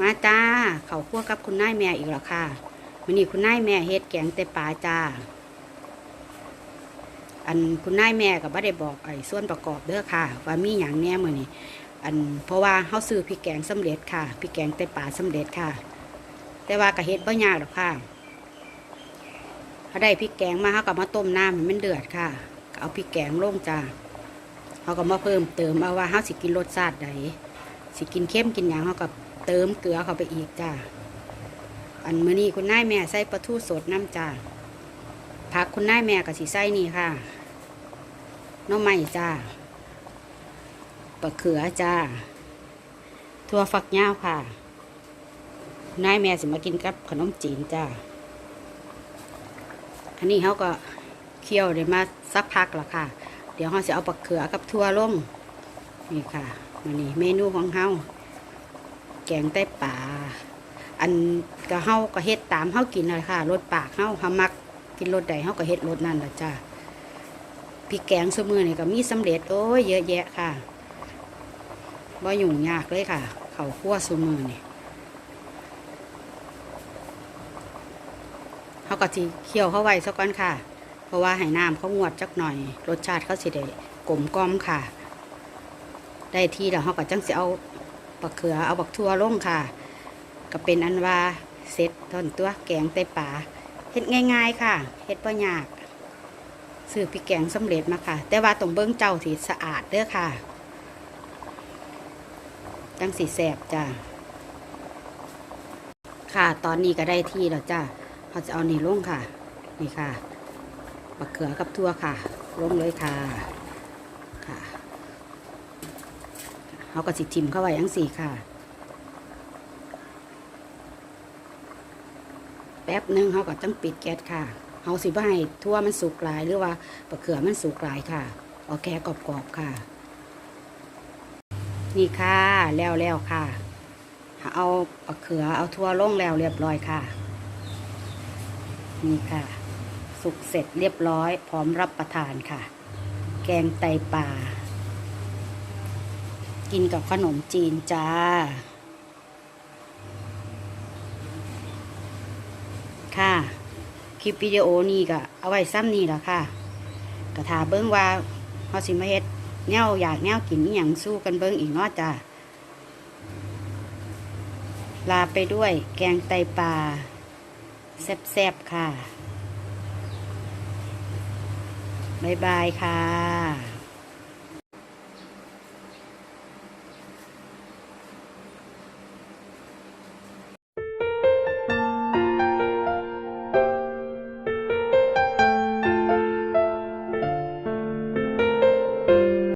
มาจ้าเขาคั่วกับคุณนายแม่อีกแล้วค่ะวันนี้คุณนายแม่เฮ็ดแกงเตปลาจ้า อันคุณนายแม่ก็บ่ได้บอกไอ้ส่วนประกอบเด้อค่ะ ว่ามีหยังแน่มื้อนี้อันเพราะว่าเฮาซื้อพริกแกงสำเร็จค่ะพริกแกงเตปลาสำเร็จค่ะ แต่ว่าก็เฮ็ดบ่ยากหรอกค่ะถ้าได้พริกแกงมาเฮาก็มาต้มน้ำให้มันเดือดค่ะ เอาพริกแกงลงจ้าเฮาก็มาเพิ่มเติมเอาว่าเฮาสิกินรสชาติใดสิกินเค็มกินหยังเฮาก็ เติมเกลือเข้าไปอีกจ้าอันมื้อนี้คุณนายแม่ใส่ปลาทูสดน้ำจ้าผักคุณนายแม่ก็สิใส่นี่ค่ะน้องใหม่จ้าปลาเขือจ้าถั่วฝักยาวค่ะนายแม่สิมากินกับขนมจีนจ้าอันนี้เขาก็เคี่ยวได้มาสักพักแล้วค่ะ เดี๋ยวเขาจะเอาปักเขือกับทั่วลงนี่ค่ะมันนี่เมนูของเขา แกงไต้ป่าอันก็เฮาก็เฮ็ดตามเฮากินเลยค่ะรสปากเฮาเฮามักกินรสใดเฮาก็เฮ็ดรสนั่นแหละจ้าพริกแกงสมือนี่ก็มีสำเร็จโอ้ยเยอะแยะค่ะบ่ยุ่งยากเลยค่ะเขาคั่วสมือนี่เขาก็สิเคี่ยวเข้าไว้สักก้อนค่ะ เพราะว่าให้น้ำเขางวดจักหน่อย รสชาติเขาสิได้กลมกล่อมค่ะ ได้ที่แล้วเขาก็จังสิเอา บักเขือเอาบักทั่วลงค่ะ ก็เป็นอันว่าเสร็จทอนตัวแกงไตป่าเฮ็ดง่าย ๆ ค่ะเฮ็ดบ่ยากซื้อพริกแกงสำเร็จมาค่ะ แต่ว่าต้องเบิ้องเจ้าสีสะอาดเด้อค่ะจังสีแสบจ้าค่ะตอนนี้ก็ได้ที่แล้วจ้าเขาจะเอานี่ลงค่ะ นี่ค่ะบักเขือกับทั่วค่ะลงเลยค่ะค่ะ เขาก็สิทิมเข้าไว้ยังสี่ค่ะ แป๊บหนึ่งเขาก็ต้องปิดแก๊สค่ะเขาสิบ่ให้ทั่วมันสุกหลายหรือว่าบักเขือมันสุกหลายค่ะเอาแค่กรอบๆค่ะ นี่ค่ะแล้วแล้วค่ะเอาบักเขือเอาทั่วลงแล้วเรียบร้อยค่ะ นี่ค่ะ สุกเสร็จเรียบร้อย พร้อมรับประทานค่ะ แกงไตปลา กินกับขนมจีนจ้า ค่ะ คลิปวิดีโอนี้ก็เอาไว้ซ้ำนี่แหละค่ะกระถาเบิ้งว่าเขาสิมาเฮ็ดแนวอยากแนวกินอย่างสู้กันเบิ้งอีกเนาะจ้าลาไปด้วยแกงไตปลาแซ่บๆค่ะ บ๊ายบายค่ะ